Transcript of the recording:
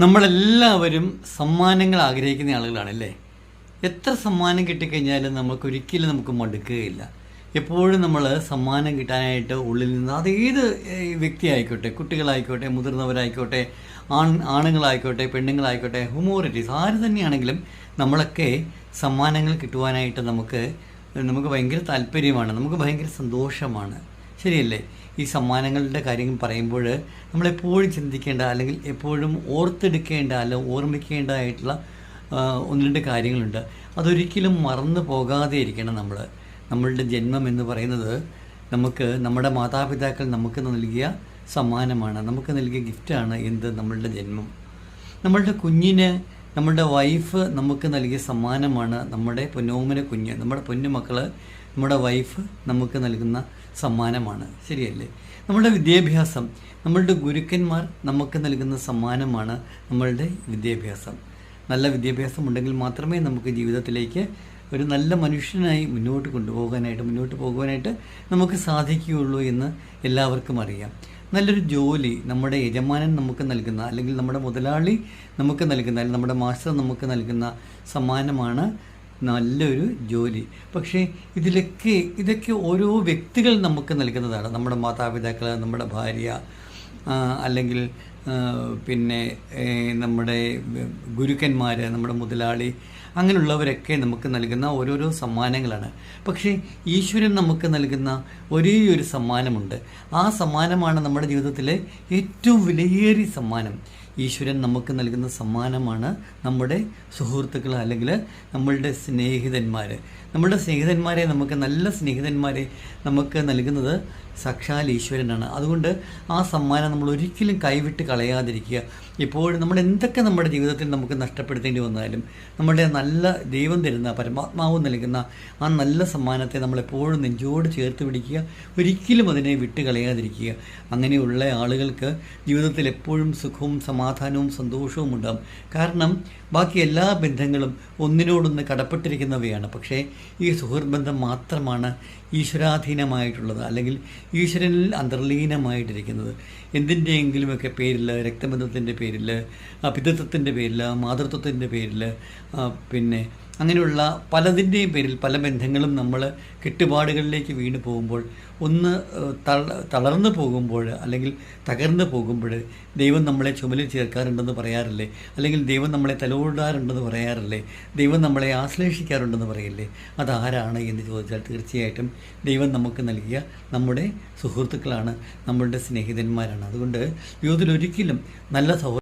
നമ്മളെല്ലാവരും സമ്മാനങ്ങൾ ആഗ്രഹിക്കുന്ന ആളുകളാണല്ലേ? എത്ര സമ്മാനം കിട്ടിക്കഴിഞ്ഞാലും നമുക്കൊരിക്കലും നമുക്ക് മടുക്കുകയില്ല. എപ്പോഴും നമ്മൾ സമ്മാനം കിട്ടാനായിട്ട് ഉള്ളിൽ നിന്ന് അതേത് ഏഹ്, വ്യക്തി ആയിക്കോട്ടെ കുട്ടികളായിക്കോട്ടെ മുതിർന്നവരായിക്കോട്ടെ ആൺ ആണുങ്ങളായിക്കോട്ടെ പെണ്ണുങ്ങളായിക്കോട്ടെ ഹ്യൂമോറിറ്റീസ് ആര് തന്നെയാണെങ്കിലും നമ്മളൊക്കെ സമ്മാനങ്ങൾ കിട്ടുവാനായിട്ട് നമുക്ക് നമുക്ക് ഭയങ്കര താല്പര്യമാണ് നമുക്ക് ഭയങ്കര സന്തോഷമാണ്. ശരിയല്ലേ? ഈ സമ്മാനങ്ങളുടെ കാര്യങ്ങൾ പറയുമ്പോൾ നമ്മളെപ്പോഴും ചിന്തിക്കേണ്ട അല്ലെങ്കിൽ എപ്പോഴും ഓർത്തെടുക്കേണ്ട അല്ലെങ്കിൽ ഓർമ്മിക്കേണ്ടതായിട്ടുള്ള ഒന്ന് രണ്ട് കാര്യങ്ങളുണ്ട്. അതൊരിക്കലും മറന്നു പോകാതെ ഇരിക്കണം നമ്മൾ നമ്മളുടെ ജന്മം എന്ന് പറയുന്നത് നമുക്ക് നമ്മുടെ മാതാപിതാക്കൾ നമുക്ക് നൽകിയ സമ്മാനമാണ്. നമുക്ക് നൽകിയ ഗിഫ്റ്റാണ് എന്ത്? നമ്മളുടെ ജന്മം. നമ്മളുടെ കുഞ്ഞിന് നമ്മളുടെ വൈഫ് നമുക്ക് നൽകിയ സമ്മാനമാണ് നമ്മുടെ പൊന്നോമന കുഞ്ഞ്. നമ്മുടെ പൊന്നുമക്കൾ നമ്മുടെ വൈഫ് നമുക്ക് നൽകുന്ന സമ്മാനമാണ്. ശരിയല്ലേ? നമ്മുടെ വിദ്യാഭ്യാസം നമ്മളുടെ ഗുരുക്കന്മാർ നമുക്ക് നൽകുന്ന സമ്മാനമാണ് നമ്മളുടെ വിദ്യാഭ്യാസം. നല്ല വിദ്യാഭ്യാസം ഉണ്ടെങ്കിൽ മാത്രമേ നമുക്ക് ജീവിതത്തിലേക്ക് ഒരു നല്ല മനുഷ്യനായി മുന്നോട്ട് കൊണ്ടുപോകാനായിട്ട് മുന്നോട്ട് പോകുവാനായിട്ട് നമുക്ക് സാധിക്കുകയുള്ളൂ എന്ന് എല്ലാവർക്കും അറിയാം. നല്ലൊരു ജോലി നമ്മുടെ യജമാനൻ നമുക്ക് നൽകുന്ന അല്ലെങ്കിൽ നമ്മുടെ മുതലാളി നമുക്ക് നൽകുന്ന അല്ലെങ്കിൽ നമ്മുടെ മാസ്റ്റർ നമുക്ക് നൽകുന്ന സമ്മാനമാണ് നല്ലൊരു ജോലി. പക്ഷേ ഇതിലൊക്കെ ഇതൊക്കെ ഓരോ വ്യക്തികൾ നമുക്ക് നൽകുന്നതാണ്. നമ്മുടെ മാതാപിതാക്കൾ നമ്മുടെ ഭാര്യ അല്ലെങ്കിൽ പിന്നെ നമ്മുടെ ഗുരുക്കന്മാർ നമ്മുടെ മുതലാളി അങ്ങനെയുള്ളവരൊക്കെ നമുക്ക് നൽകുന്ന ഓരോരോ സമ്മാനങ്ങളാണ്. പക്ഷേ ഈശ്വരൻ നമുക്ക് നൽകുന്ന ഒരേ ഒരു സമ്മാനമുണ്ട്. ആ സമ്മാനമാണ് നമ്മുടെ ജീവിതത്തിലെ ഏറ്റവും വിലയേറിയ സമ്മാനം. ഈശ്വരൻ നമുക്ക് നൽകുന്ന സമ്മാനമാണ് നമ്മുടെ സുഹൃത്തുക്കൾ അല്ലെങ്കിൽ നമ്മളുടെ സ്നേഹിതന്മാർ നമ്മളുടെ സ്നേഹിതന്മാരെ നമുക്ക് നല്ല സ്നേഹിതന്മാരെ നമുക്ക് നൽകുന്നത് സാക്ഷാൽ ഈശ്വരനാണ്. അതുകൊണ്ട് ആ സമ്മാനം നമ്മൾ ഒരിക്കലും കൈവിട്ട് കളയാതിരിക്കുക. ഇപ്പോൾ നമ്മൾ എന്തൊക്കെ നമ്മുടെ ജീവിതത്തിൽ നമുക്ക് നഷ്ടപ്പെടുത്തേണ്ടി വന്നാലും നമ്മുടെ നല്ല ദൈവം തരുന്ന പരമാത്മാവ് നൽകുന്ന ആ നല്ല സമ്മാനത്തെ നമ്മളെപ്പോഴും നെഞ്ചോട് ചേർത്ത് പിടിക്കുക. ഒരിക്കലും അതിനെ വിട്ട് കളയാതിരിക്കുക. അങ്ങനെയുള്ള ആളുകൾക്ക് ജീവിതത്തിൽ എപ്പോഴും സുഖവും സമാധാനവും സന്തോഷവും ഉണ്ടാകും കാരണം ബാക്കി എല്ലാ ബന്ധങ്ങളും ഒന്നിനോടൊന്ന് കടപ്പെട്ടിരിക്കുന്നവയാണ്. പക്ഷേ ഈ സുഹൃത്ത് ബന്ധം മാത്രമാണ് ഈശ്വരാധീനമായിട്ടുള്ളത് അല്ലെങ്കിൽ ഈശ്വരനിൽ അന്തർലീനമായിട്ടിരിക്കുന്നത്. എന്തിന്റെയെങ്കിലുമൊക്കെ പേരിൽ രക്തബന്ധത്തിന്റെ പേരിൽ പിതൃത്വത്തിന്റെ പേരിൽ മാതൃത്വത്തിന്റെ പേരിൽ പിന്നെ അങ്ങനെയുള്ള പലതിന്റെയും പേരിൽ പല ബന്ധങ്ങളും നമ്മൾ കെട്ടുപാടുകളിലേക്ക് വീണ് പോകുമ്പോൾ ഒന്ന് തളർന്നു പോകുമ്പോൾ അല്ലെങ്കിൽ തകർന്നു പോകുമ്പോൾ ദൈവം നമ്മളെ ചുമലിൽ ചേർക്കാറുണ്ടെന്ന് പറയാറില്ലേ? അല്ലെങ്കിൽ ദൈവം നമ്മളെ തലോടാറുണ്ടെന്ന് പറയാറില്ലേ? ദൈവം നമ്മളെ ആശ്ലേഷിക്കാറുണ്ടെന്ന് പറയില്ലേ? അതാരാണ് എന്ന് ചോദിച്ചാൽ തീർച്ചയായിട്ടും ദൈവം നമുക്ക് നൽകിയ നമ്മുടെ സുഹൃത്തുക്കളാണ് നമ്മളുടെ സ്നേഹിതന്മാരാണ്. അതുകൊണ്ട് ജീവിതത്തിൽ ഒരിക്കലും നല്ല സൗഹൃദം